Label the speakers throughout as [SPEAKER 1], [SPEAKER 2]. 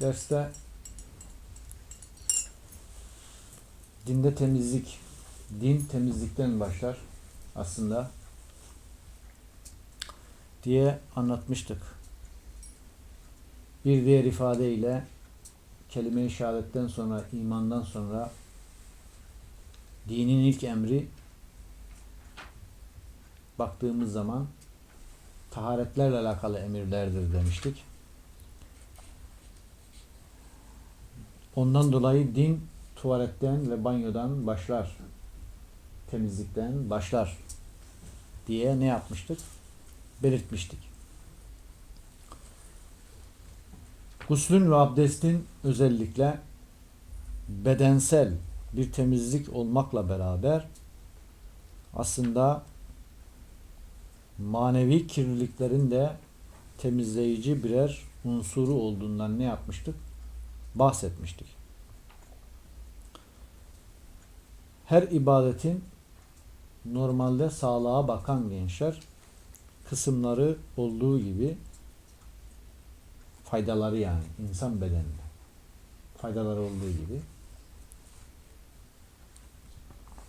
[SPEAKER 1] derste dinde temizlik, din temizlikten başlar aslında diye anlatmıştık. Bir diğer ifadeyle kelime-i şehadetten sonra, imandan sonra dinin ilk emri baktığımız zaman taharetlerle alakalı emirlerdir demiştik. Ondan dolayı din tuvaletten ve banyodan başlar. Temizlikten başlar diye ne yapmıştık? Belirtmiştik. Guslün ve abdestin özellikle bedensel bir temizlik olmakla beraber aslında manevi kirliliklerin de temizleyici birer unsuru olduğundan ne yapmıştık? Bahsetmiştik. Her ibadetin normalde sağlığa bakan gençler kısımları olduğu gibi faydaları yani insan bedeninde faydaları olduğu gibi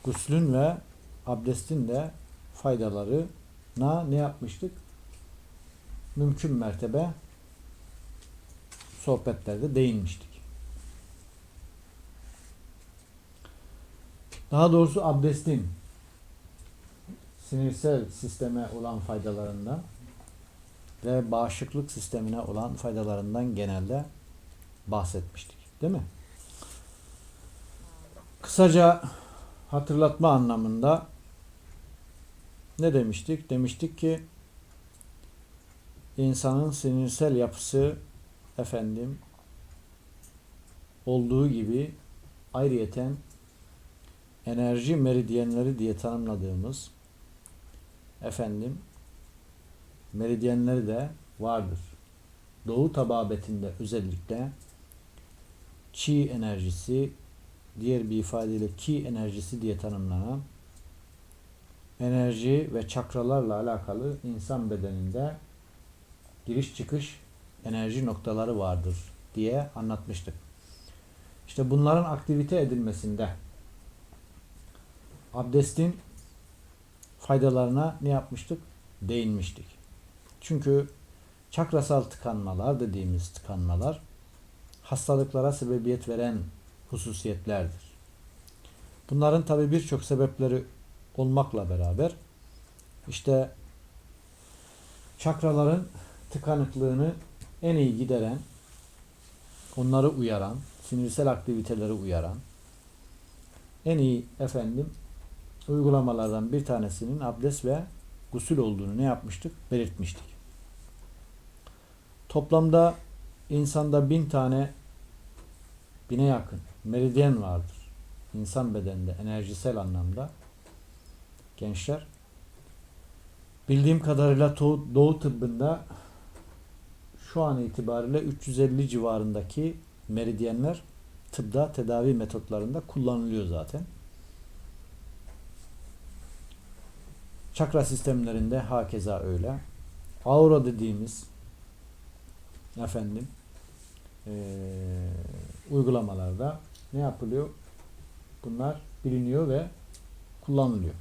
[SPEAKER 1] guslün ve abdestin de faydalarına ne yapmıştık? Mümkün mertebe sohbetlerde değinmiştik. Daha doğrusu abdestin sinirsel sisteme olan faydalarından ve bağışıklık sistemine olan faydalarından genelde bahsetmiştik. Değil mi? Kısaca hatırlatma anlamında ne demiştik? Demiştik ki insanın sinirsel yapısı efendim olduğu gibi ayrıyeten enerji meridyenleri diye tanımladığımız efendim meridyenleri de vardır. Doğu tababetinde özellikle çi enerjisi diğer bir ifadeyle ki enerjisi diye tanımlanan enerji ve çakralarla alakalı insan bedeninde giriş çıkış enerji noktaları vardır diye anlatmıştık. İşte bunların aktivite edilmesinde abdestin faydalarına ne yapmıştık? Değinmiştik. Çünkü çakrasal tıkanmalar dediğimiz tıkanmalar hastalıklara sebebiyet veren hususiyetlerdir. Bunların tabi birçok sebepleri olmakla beraber işte çakraların tıkanıklığını en iyi gideren, onları uyaran, sinirsel aktiviteleri uyaran en iyi efendim uygulamalardan bir tanesinin abdest ve gusül olduğunu ne yapmıştık? Belirtmiştik. Toplamda insanda bin tane bine yakın meridyen vardır. İnsan bedeninde enerjisel anlamda gençler. Bildiğim kadarıyla Doğu, tıbbında şu an itibariyle 350 civarındaki meridyenler tıbda tedavi metotlarında kullanılıyor zaten. Çakra sistemlerinde hakeza öyle. Aura dediğimiz efendim eee, uygulamalarda ne yapılıyor? Bunlar biliniyor ve kullanılıyor.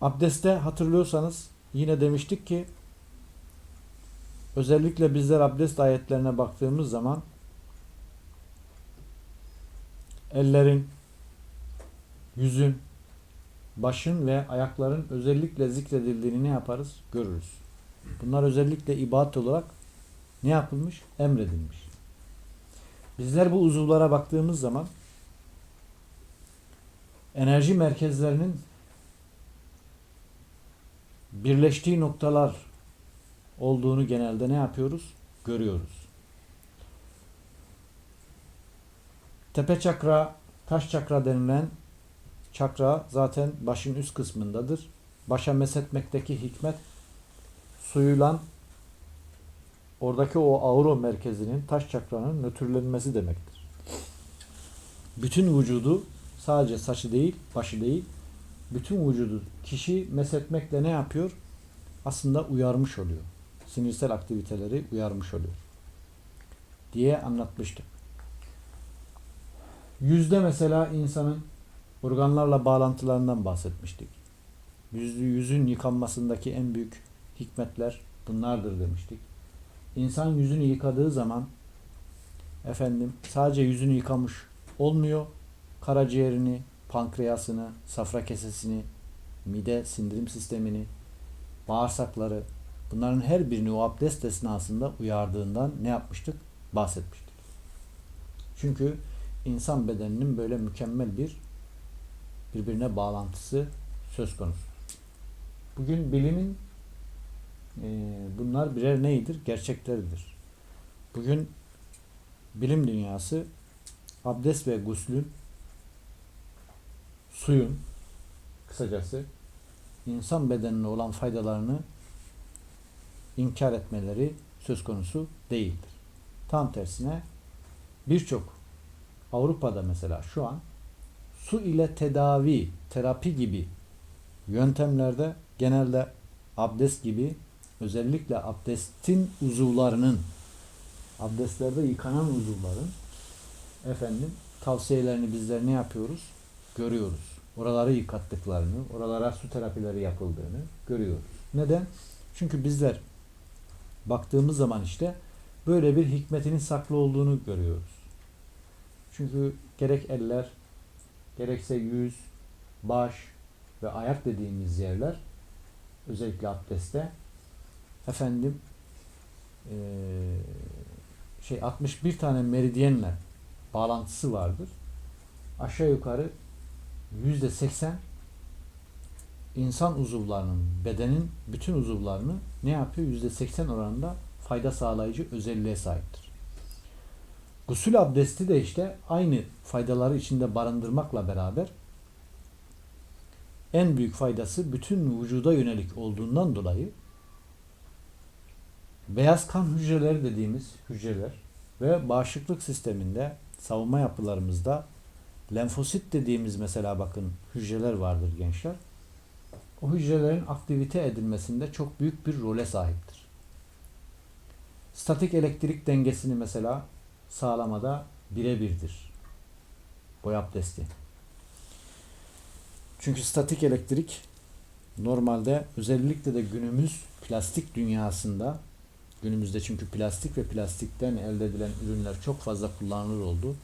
[SPEAKER 1] Abdeste hatırlıyorsanız yine demiştik ki özellikle bizler abdest ayetlerine baktığımız zaman ellerin, yüzün, başın ve ayakların özellikle zikredildiğini ne yaparız? Görürüz. Bunlar özellikle ibadet olarak ne yapılmış? Emredilmiş. Bizler bu uzuvlara baktığımız zaman enerji merkezlerinin birleştiği noktalar olduğunu genelde ne yapıyoruz? Görüyoruz. Tepe çakra, taş çakra denilen çakra zaten başın üst kısmındadır. Başa mesetmekteki hikmet suyuyla oradaki o auro merkezinin taş çakranın nötrlenmesi demektir. Bütün vücudu sadece saçı değil, başı değil, bütün vücudu kişi mesetmekle ne yapıyor? Aslında uyarmış oluyor. sinirsel aktiviteleri uyarmış oluyor. Diye anlatmıştık. Yüzde mesela insanın organlarla bağlantılarından bahsetmiştik. Yüzü, yüzün yıkanmasındaki en büyük hikmetler bunlardır demiştik. İnsan yüzünü yıkadığı zaman efendim sadece yüzünü yıkamış olmuyor. Karaciğerini, pankreasını, safra kesesini, mide sindirim sistemini, bağırsakları bunların her birini o abdest esnasında uyardığından ne yapmıştık? Bahsetmiştik. Çünkü insan bedeninin böyle mükemmel bir birbirine bağlantısı söz konusu. Bugün bilimin e, bunlar birer neydir? Gerçekleridir. Bugün bilim dünyası abdest ve guslün suyun kısacası insan bedenine olan faydalarını inkar etmeleri söz konusu değildir. Tam tersine birçok Avrupa'da mesela şu an su ile tedavi, terapi gibi yöntemlerde genelde abdest gibi özellikle abdestin uzuvlarının abdestlerde yıkanan uzuvların efendim tavsiyelerini bizler ne yapıyoruz? Görüyoruz. Oraları yıkattıklarını, oralara su terapileri yapıldığını görüyoruz. Neden? Çünkü bizler baktığımız zaman işte böyle bir hikmetinin saklı olduğunu görüyoruz. Çünkü gerek eller, gerekse yüz, baş ve ayak dediğimiz yerler özellikle abdestte efendim eee, şey 61 tane meridyenle bağlantısı vardır. Aşağı yukarı yüzde 80 insan uzuvlarının, bedenin bütün uzuvlarını ne yapıyor? Yüzde 80 oranında fayda sağlayıcı özelliğe sahiptir. Gusül abdesti de işte aynı faydaları içinde barındırmakla beraber en büyük faydası bütün vücuda yönelik olduğundan dolayı beyaz kan hücreleri dediğimiz hücreler ve bağışıklık sisteminde savunma yapılarımızda lenfosit dediğimiz mesela bakın hücreler vardır gençler. O hücrelerin aktivite edilmesinde çok büyük bir role sahiptir. Statik elektrik dengesini mesela sağlamada birebirdir. Boy abdesti. Çünkü statik elektrik normalde özellikle de günümüz plastik dünyasında günümüzde çünkü plastik ve plastikten elde edilen ürünler çok fazla kullanılır oldu.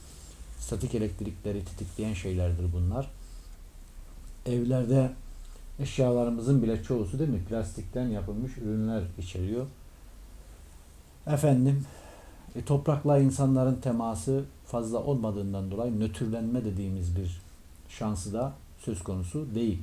[SPEAKER 1] Statik elektrikleri tetikleyen şeylerdir bunlar. Evlerde eşyalarımızın bile çoğusu değil mi plastikten yapılmış ürünler içeriyor. Efendim e, toprakla insanların teması fazla olmadığından dolayı nötrlenme dediğimiz bir şansı da söz konusu değil.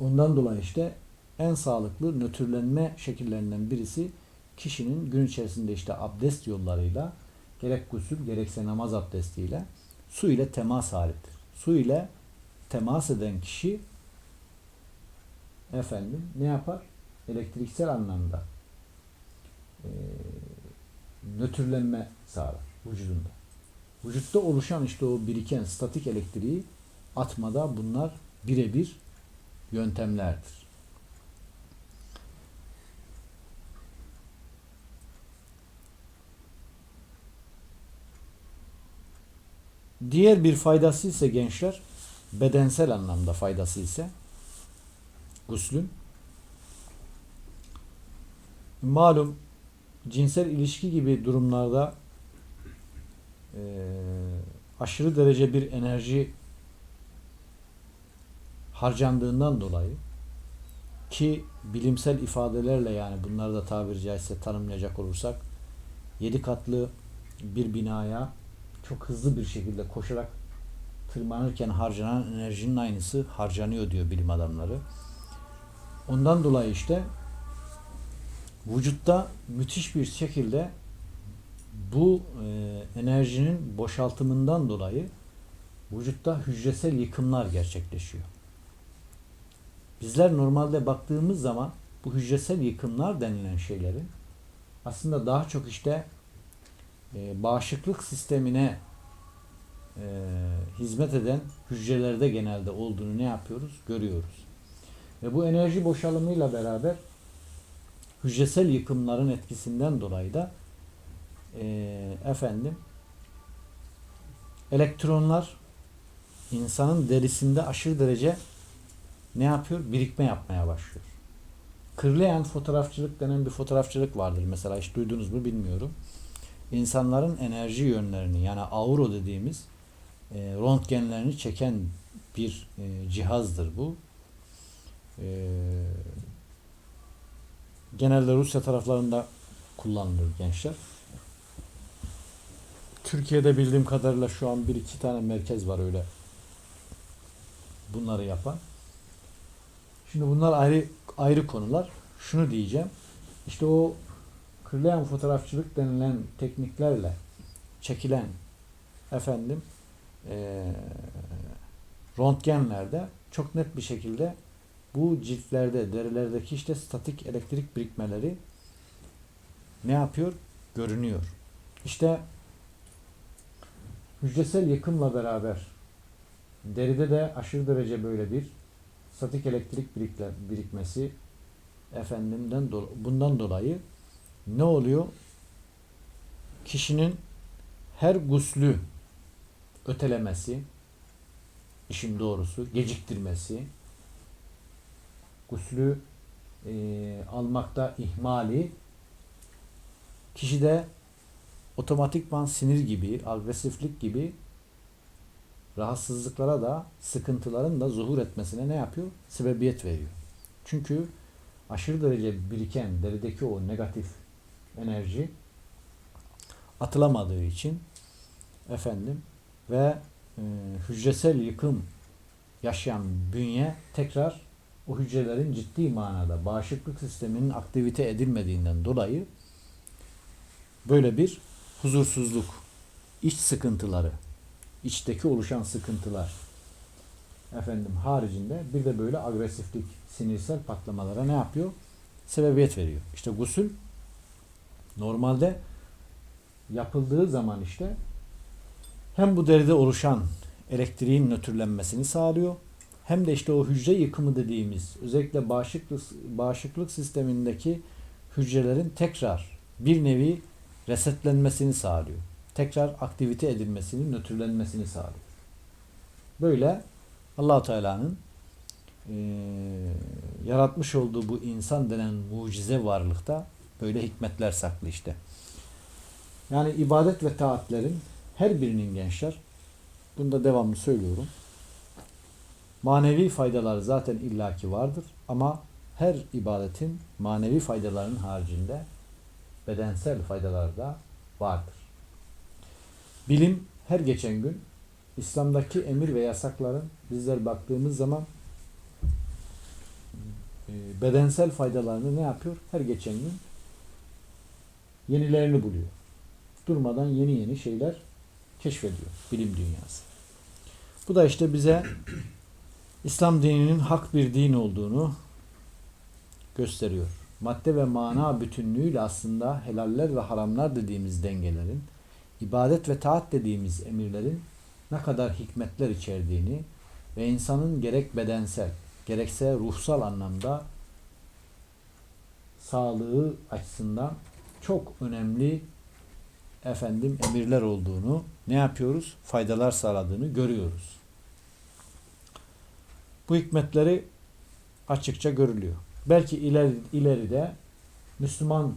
[SPEAKER 1] Ondan dolayı işte en sağlıklı nötrlenme şekillerinden birisi kişinin gün içerisinde işte abdest yollarıyla gerek gusül gerekse namaz abdestiyle su ile temas halidir. Su ile temas eden kişi efendim ne yapar? Elektriksel anlamda e, nötrlenme sağlar vücudunda. Vücutta oluşan işte o biriken statik elektriği atmada bunlar birebir yöntemlerdir. Diğer bir faydası ise gençler bedensel anlamda faydası ise guslün malum cinsel ilişki gibi durumlarda e, aşırı derece bir enerji harcandığından dolayı ki bilimsel ifadelerle yani bunları da tabiri caizse tanımlayacak olursak 7 katlı bir binaya çok hızlı bir şekilde koşarak tırmanırken harcanan enerjinin aynısı harcanıyor diyor bilim adamları. Ondan dolayı işte vücutta müthiş bir şekilde bu e, enerjinin boşaltımından dolayı vücutta hücresel yıkımlar gerçekleşiyor. Bizler normalde baktığımız zaman bu hücresel yıkımlar denilen şeylerin aslında daha çok işte e, bağışıklık sistemine e, hizmet eden hücrelerde genelde olduğunu ne yapıyoruz? Görüyoruz. Ve bu enerji boşalımıyla beraber hücresel yıkımların etkisinden dolayı da eee, efendim elektronlar insanın derisinde aşırı derece ne yapıyor? Birikme yapmaya başlıyor. Kırlayan fotoğrafçılık denen bir fotoğrafçılık vardır. Mesela hiç duydunuz mu bilmiyorum. İnsanların enerji yönlerini yani auro dediğimiz e, röntgenlerini çeken bir e, cihazdır bu. E, genelde Rusya taraflarında kullanılır gençler. Türkiye'de bildiğim kadarıyla şu an bir iki tane merkez var öyle bunları yapan. Şimdi bunlar ayrı ayrı konular. Şunu diyeceğim. İşte o kırlayan fotoğrafçılık denilen tekniklerle çekilen efendim eee röntgenlerde çok net bir şekilde bu ciltlerde, derilerdeki işte statik elektrik birikmeleri ne yapıyor? Görünüyor. İşte hücresel yıkımla beraber deride de aşırı derece böyle bir statik elektrik birikmesi efendimden do- bundan dolayı ne oluyor? Kişinin her guslü ötelemesi, işin doğrusu geciktirmesi, guslü e, almakta ihmali kişide otomatikman sinir gibi, agresiflik gibi rahatsızlıklara da, sıkıntıların da zuhur etmesine ne yapıyor? Sebebiyet veriyor. Çünkü aşırı derece biriken derideki o negatif enerji atılamadığı için efendim ve e, hücresel yıkım yaşayan bünye tekrar o hücrelerin ciddi manada bağışıklık sisteminin aktivite edilmediğinden dolayı böyle bir huzursuzluk, iç sıkıntıları, içteki oluşan sıkıntılar efendim haricinde bir de böyle agresiflik, sinirsel patlamalara ne yapıyor? Sebebiyet veriyor. İşte gusül normalde yapıldığı zaman işte hem bu deride oluşan elektriğin nötrlenmesini sağlıyor hem de işte o hücre yıkımı dediğimiz özellikle bağışıklık, bağışıklık sistemindeki hücrelerin tekrar bir nevi resetlenmesini sağlıyor. Tekrar aktivite edilmesini, nötrlenmesini sağlıyor. Böyle allah Teala'nın eee, yaratmış olduğu bu insan denen mucize varlıkta böyle hikmetler saklı işte. Yani ibadet ve taatlerin her birinin gençler, bunu da devamlı söylüyorum. Manevi faydaları zaten illaki vardır ama her ibadetin manevi faydalarının haricinde bedensel faydaları da vardır. Bilim her geçen gün İslam'daki emir ve yasakların bizler baktığımız zaman e, bedensel faydalarını ne yapıyor? Her geçen gün yenilerini buluyor. Durmadan yeni yeni şeyler keşfediyor bilim dünyası. Bu da işte bize İslam dininin hak bir din olduğunu gösteriyor. Madde ve mana bütünlüğüyle aslında helaller ve haramlar dediğimiz dengelerin, ibadet ve taat dediğimiz emirlerin ne kadar hikmetler içerdiğini ve insanın gerek bedensel, gerekse ruhsal anlamda sağlığı açısından çok önemli efendim emirler olduğunu ne yapıyoruz? Faydalar sağladığını görüyoruz. Bu hikmetleri açıkça görülüyor. Belki ileri, ileride Müslüman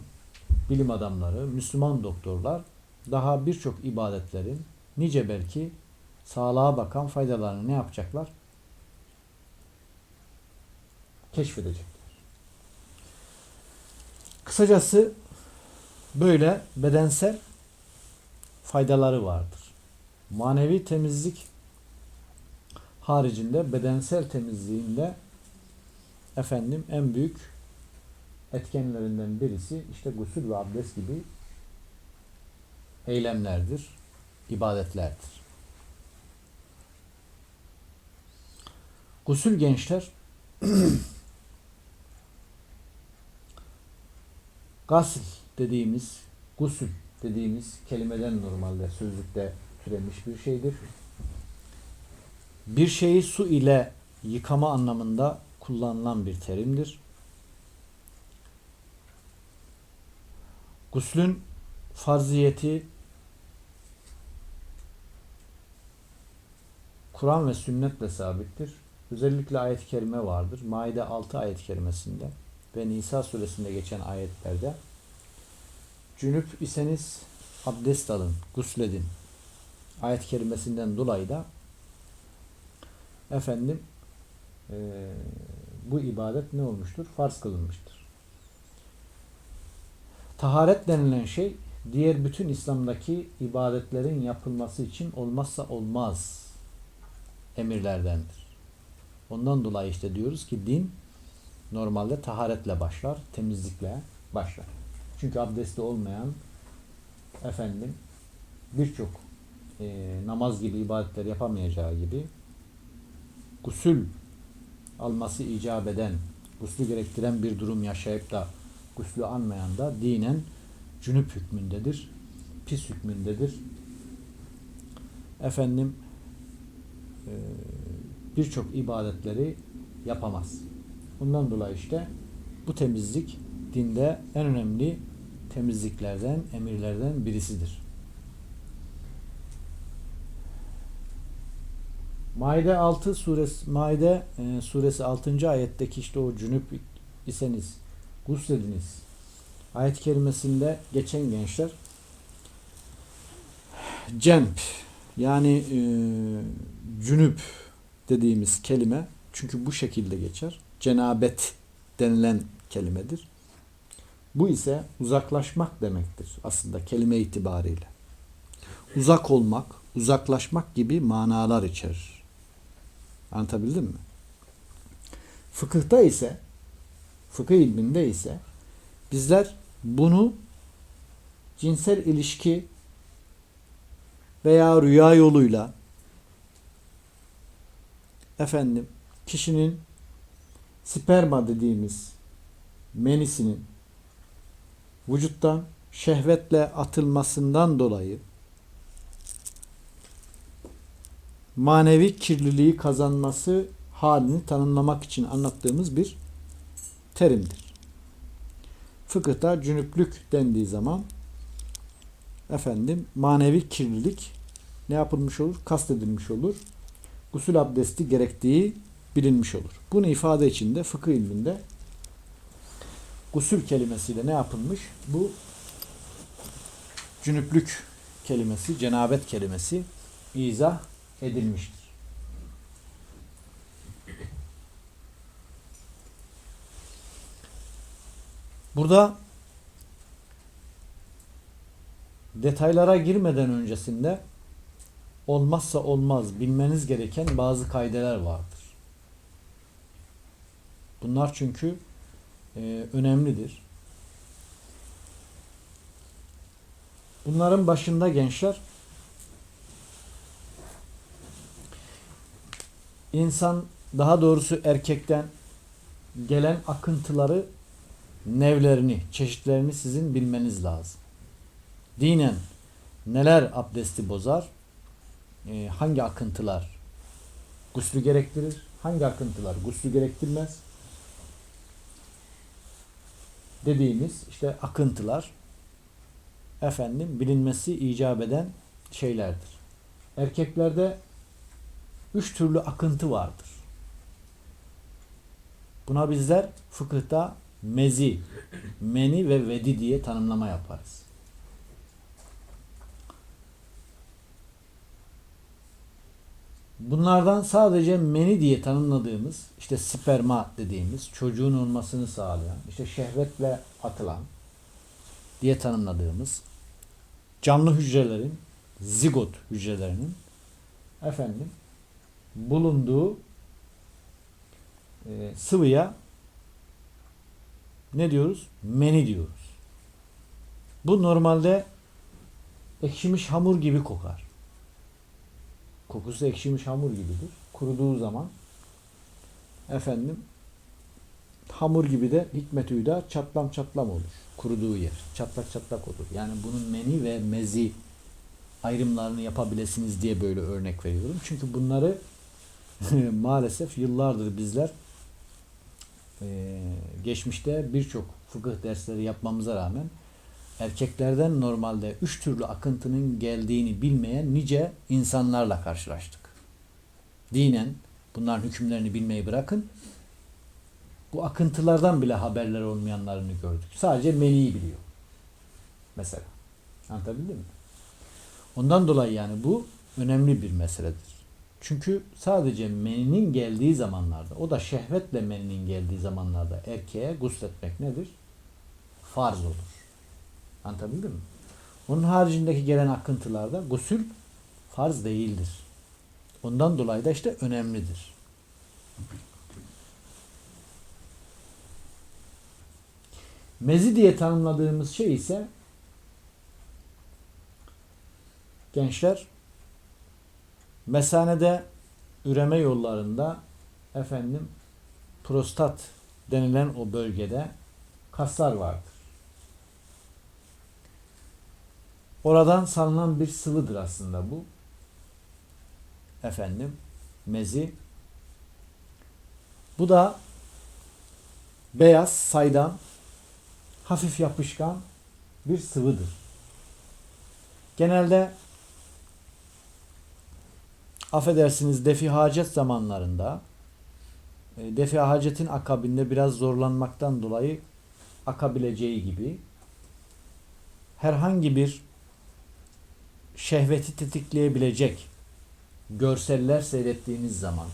[SPEAKER 1] bilim adamları, Müslüman doktorlar daha birçok ibadetlerin nice belki sağlığa bakan faydalarını ne yapacaklar? Keşfedecekler. Kısacası böyle bedensel faydaları vardır. Manevi temizlik haricinde bedensel temizliğinde efendim en büyük etkenlerinden birisi işte gusül ve abdest gibi eylemlerdir, ibadetlerdir. Gusül gençler gasil dediğimiz gusül dediğimiz kelimeden normalde sözlükte türemiş bir şeydir. Bir şeyi su ile yıkama anlamında kullanılan bir terimdir. Guslün farziyeti Kur'an ve sünnetle sabittir. Özellikle ayet-i kerime vardır. Maide 6 ayet-i kerimesinde ve Nisa suresinde geçen ayetlerde cünüp iseniz abdest alın, gusledin. Ayet-i kerimesinden dolayı da efendim eee, bu ibadet ne olmuştur? Farz kılınmıştır. Taharet denilen şey diğer bütün İslam'daki ibadetlerin yapılması için olmazsa olmaz emirlerdendir. Ondan dolayı işte diyoruz ki din normalde taharetle başlar, temizlikle başlar. Çünkü abdesti olmayan efendim birçok e, namaz gibi ibadetler yapamayacağı gibi gusül alması icap eden, guslü gerektiren bir durum yaşayıp da guslü almayan da dinen cünüp hükmündedir, pis hükmündedir. Efendim e, birçok ibadetleri yapamaz. Bundan dolayı işte bu temizlik dinde en önemli temizliklerden, emirlerden birisidir. Maide 6 suresi Maide e, suresi 6. ayetteki işte o cünüp iseniz guslediniz. Ayet-i kerimesinde geçen gençler cemp yani e, cünüp dediğimiz kelime çünkü bu şekilde geçer. Cenabet denilen kelimedir. Bu ise uzaklaşmak demektir aslında kelime itibariyle. Uzak olmak, uzaklaşmak gibi manalar içerir. Anlatabildim mi? Fıkıhta ise, fıkıh ilminde ise bizler bunu cinsel ilişki veya rüya yoluyla efendim kişinin sperma dediğimiz menisinin vücuttan şehvetle atılmasından dolayı manevi kirliliği kazanması halini tanımlamak için anlattığımız bir terimdir. Fıkıhta cünüplük dendiği zaman efendim manevi kirlilik ne yapılmış olur? Kastedilmiş olur. Gusül abdesti gerektiği bilinmiş olur. Bunu ifade için de fıkıh ilminde gusül kelimesiyle ne yapılmış? Bu cünüplük kelimesi, cenabet kelimesi izah edilmiştir. Burada detaylara girmeden öncesinde olmazsa olmaz bilmeniz gereken bazı kaideler vardır. Bunlar çünkü e, önemlidir. Bunların başında gençler insan daha doğrusu erkekten gelen akıntıları nevlerini, çeşitlerini sizin bilmeniz lazım. Dinen neler abdesti bozar? Ee, hangi akıntılar guslü gerektirir? Hangi akıntılar guslü gerektirmez? Dediğimiz işte akıntılar efendim bilinmesi icap eden şeylerdir. Erkeklerde üç türlü akıntı vardır. Buna bizler fıkıhta mezi, meni ve vedi diye tanımlama yaparız. Bunlardan sadece meni diye tanımladığımız, işte sperma dediğimiz, çocuğun olmasını sağlayan, işte şehvetle atılan diye tanımladığımız canlı hücrelerin, zigot hücrelerinin efendim bulunduğu e, sıvıya ne diyoruz? Meni diyoruz. Bu normalde ekşimiş hamur gibi kokar. Kokusu ekşimiş hamur gibidir. Kuruduğu zaman efendim hamur gibi de hikmet da çatlam çatlam olur. Kuruduğu yer. Çatlak çatlak olur. Yani bunun meni ve mezi ayrımlarını yapabilirsiniz diye böyle örnek veriyorum. Çünkü bunları maalesef yıllardır bizler e, geçmişte birçok fıkıh dersleri yapmamıza rağmen erkeklerden normalde üç türlü akıntının geldiğini bilmeyen nice insanlarla karşılaştık. Dinen bunların hükümlerini bilmeyi bırakın. Bu akıntılardan bile haberler olmayanlarını gördük. Sadece meniyi biliyor. Mesela. Anlatabildim mi? Ondan dolayı yani bu önemli bir meseledir. Çünkü sadece meninin geldiği zamanlarda, o da şehvetle meninin geldiği zamanlarda erkeğe gusletmek nedir? Farz olur. Anlatabildim mi? Onun haricindeki gelen akıntılarda gusül farz değildir. Ondan dolayı da işte önemlidir. Mezi diye tanımladığımız şey ise gençler mesanede üreme yollarında efendim prostat denilen o bölgede kaslar vardır. Oradan salınan bir sıvıdır aslında bu. Efendim mezi. Bu da beyaz, saydam, hafif yapışkan bir sıvıdır. Genelde affedersiniz defi hacet zamanlarında e, defi hacetin akabinde biraz zorlanmaktan dolayı akabileceği gibi herhangi bir şehveti tetikleyebilecek görseller seyrettiğiniz zaman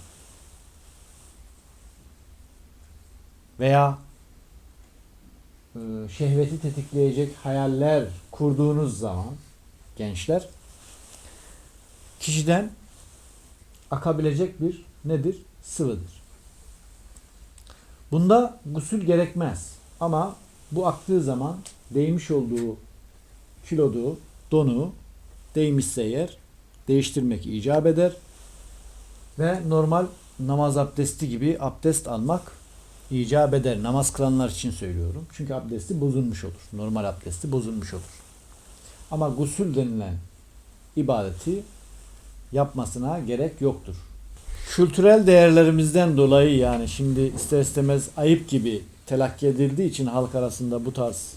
[SPEAKER 1] veya e, şehveti tetikleyecek hayaller kurduğunuz zaman gençler kişiden akabilecek bir nedir? Sıvıdır. Bunda gusül gerekmez. Ama bu aktığı zaman değmiş olduğu kilodu, donu değmişse eğer değiştirmek icap eder. Ve normal namaz abdesti gibi abdest almak icap eder. Namaz kılanlar için söylüyorum. Çünkü abdesti bozulmuş olur. Normal abdesti bozulmuş olur. Ama gusül denilen ibadeti yapmasına gerek yoktur. Kültürel değerlerimizden dolayı yani şimdi ister istemez ayıp gibi telakki edildiği için halk arasında bu tarz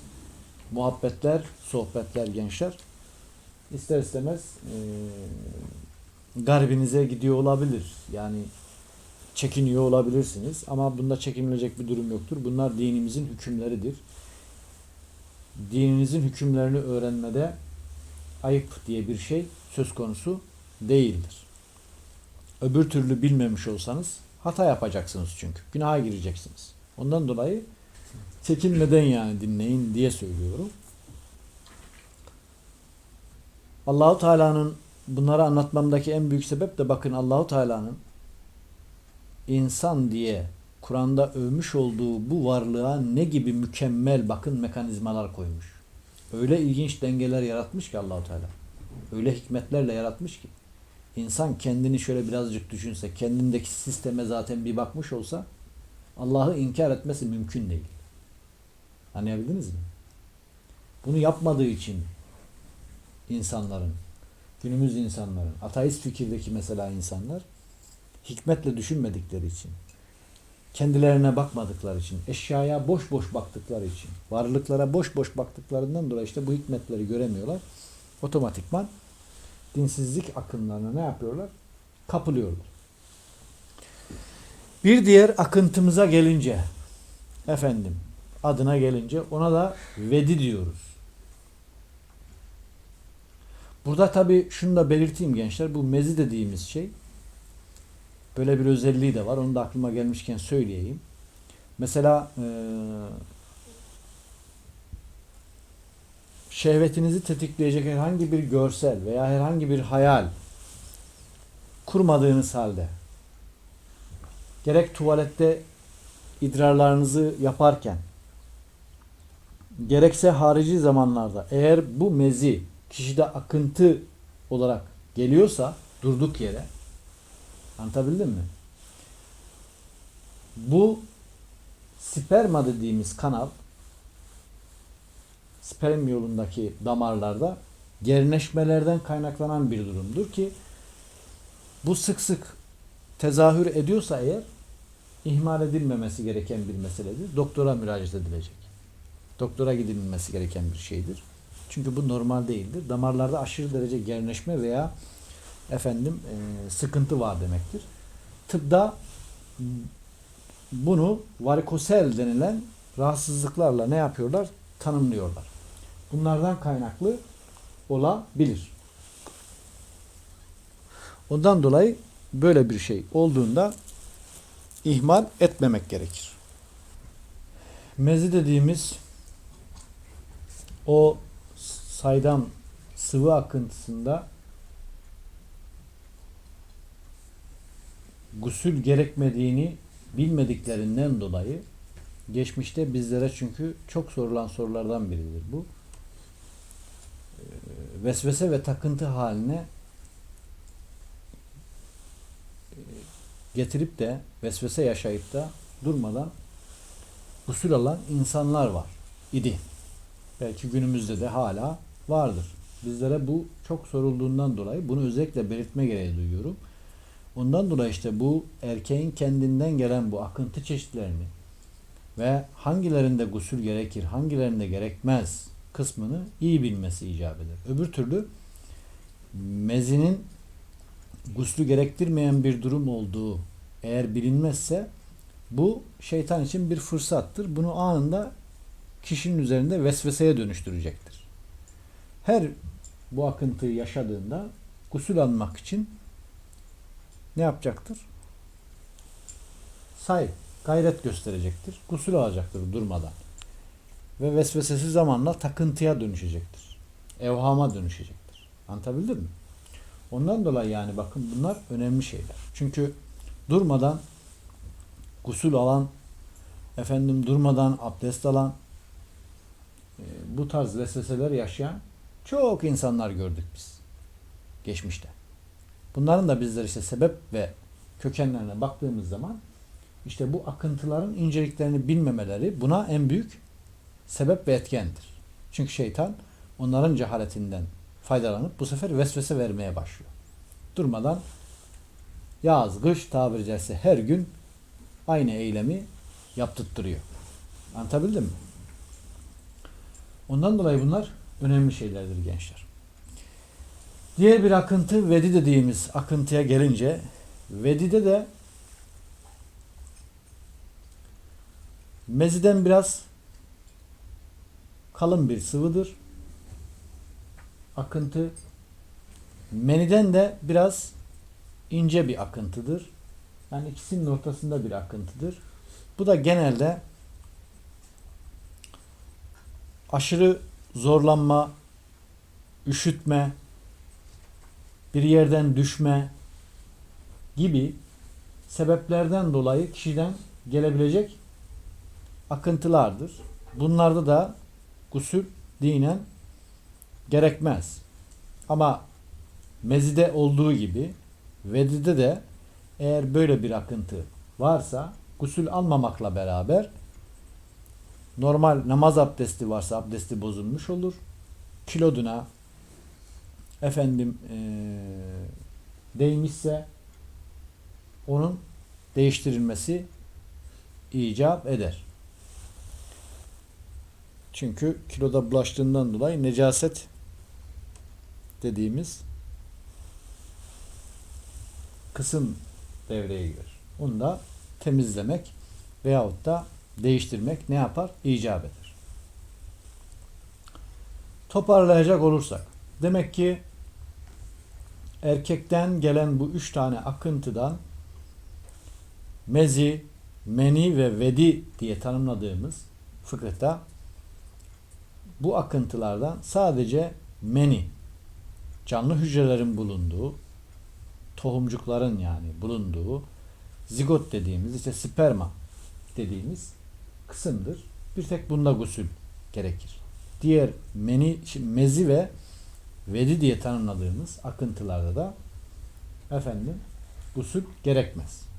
[SPEAKER 1] muhabbetler, sohbetler gençler ister istemez e, garbinize gidiyor olabilir. Yani çekiniyor olabilirsiniz ama bunda çekinilecek bir durum yoktur. Bunlar dinimizin hükümleridir. Dininizin hükümlerini öğrenmede ayıp diye bir şey söz konusu değildir. Öbür türlü bilmemiş olsanız hata yapacaksınız çünkü. Günaha gireceksiniz. Ondan dolayı çekinmeden yani dinleyin diye söylüyorum. Allahu Teala'nın bunları anlatmamdaki en büyük sebep de bakın Allahu Teala'nın insan diye Kur'an'da övmüş olduğu bu varlığa ne gibi mükemmel bakın mekanizmalar koymuş. Öyle ilginç dengeler yaratmış ki Allahu Teala. Öyle hikmetlerle yaratmış ki. İnsan kendini şöyle birazcık düşünse, kendindeki sisteme zaten bir bakmış olsa Allah'ı inkar etmesi mümkün değil. Anlayabildiniz mi? Bunu yapmadığı için insanların, günümüz insanların, ateist fikirdeki mesela insanlar hikmetle düşünmedikleri için, kendilerine bakmadıkları için, eşyaya boş boş baktıkları için, varlıklara boş boş baktıklarından dolayı işte bu hikmetleri göremiyorlar. Otomatikman dinsizlik akımlarına ne yapıyorlar? Kapılıyorlar. Bir diğer akıntımıza gelince, efendim adına gelince ona da vedi diyoruz. Burada tabi şunu da belirteyim gençler. Bu mezi dediğimiz şey böyle bir özelliği de var. Onu da aklıma gelmişken söyleyeyim. Mesela şehvetinizi tetikleyecek herhangi bir görsel veya herhangi bir hayal kurmadığınız halde gerek tuvalette idrarlarınızı yaparken gerekse harici zamanlarda eğer bu mezi kişide akıntı olarak geliyorsa durduk yere anlatabildim mi? Bu sperma dediğimiz kanal sperm yolundaki damarlarda gerneşmelerden kaynaklanan bir durumdur ki bu sık sık tezahür ediyorsa eğer ihmal edilmemesi gereken bir meseledir. Doktora müracaat edilecek. Doktora gidilmesi gereken bir şeydir. Çünkü bu normal değildir. Damarlarda aşırı derece gerileşme veya efendim e, sıkıntı var demektir. Tıpta bunu varikosel denilen rahatsızlıklarla ne yapıyorlar? Tanımlıyorlar. Bunlardan kaynaklı olabilir. Ondan dolayı böyle bir şey olduğunda ihmal etmemek gerekir. Mezi dediğimiz o saydam sıvı akıntısında gusül gerekmediğini bilmediklerinden dolayı geçmişte bizlere çünkü çok sorulan sorulardan biridir bu. Vesvese ve takıntı haline e, getirip de vesvese yaşayıp da durmadan gusül alan insanlar var idi. Belki günümüzde de hala vardır. Bizlere bu çok sorulduğundan dolayı bunu özellikle belirtme gereği duyuyorum. Ondan dolayı işte bu erkeğin kendinden gelen bu akıntı çeşitlerini ve hangilerinde gusül gerekir, hangilerinde gerekmez kısmını iyi bilmesi icap eder. Öbür türlü mezinin guslü gerektirmeyen bir durum olduğu eğer bilinmezse bu şeytan için bir fırsattır. Bunu anında kişinin üzerinde vesveseye dönüştürecektir. Her bu akıntıyı yaşadığında gusül almak için ne yapacaktır? Say, gayret gösterecektir. Gusül alacaktır durmadan. Ve vesvesesi zamanla takıntıya dönüşecektir. Evhama dönüşecektir. Anlatabildim mi? Ondan dolayı yani bakın bunlar önemli şeyler. Çünkü durmadan gusül alan, efendim durmadan abdest alan, e, bu tarz vesveseler yaşayan çok insanlar gördük biz geçmişte. Bunların da bizler işte sebep ve kökenlerine baktığımız zaman işte bu akıntıların inceliklerini bilmemeleri buna en büyük sebep ve etkendir. Çünkü şeytan onların cehaletinden faydalanıp bu sefer vesvese vermeye başlıyor. Durmadan yaz, kış tabiri caizse her gün aynı eylemi yaptırtırıyor. Anlatabildim mi? Ondan dolayı bunlar önemli şeylerdir gençler. Diğer bir akıntı vedi dediğimiz akıntıya gelince vedide de meziden biraz kalın bir sıvıdır. Akıntı meniden de biraz ince bir akıntıdır. Yani ikisinin ortasında bir akıntıdır. Bu da genelde aşırı zorlanma, üşütme, bir yerden düşme gibi sebeplerden dolayı kişiden gelebilecek akıntılardır. Bunlarda da gusül dinen gerekmez. Ama mezide olduğu gibi vedide de eğer böyle bir akıntı varsa gusül almamakla beraber normal namaz abdesti varsa abdesti bozulmuş olur. Kiloduna efendim eee, değmişse onun değiştirilmesi icap eder. Çünkü kiloda bulaştığından dolayı necaset dediğimiz kısım devreye girer. Onu da temizlemek veyahut da değiştirmek ne yapar? İcap eder. Toparlayacak olursak demek ki erkekten gelen bu üç tane akıntıdan mezi, meni ve vedi diye tanımladığımız fıkıhta bu akıntılardan sadece meni, canlı hücrelerin bulunduğu, tohumcukların yani bulunduğu, zigot dediğimiz işte sperma dediğimiz kısımdır. Bir tek bunda gusül gerekir. Diğer meni, mezi ve vedi diye tanımladığımız akıntılarda da efendim gusül gerekmez.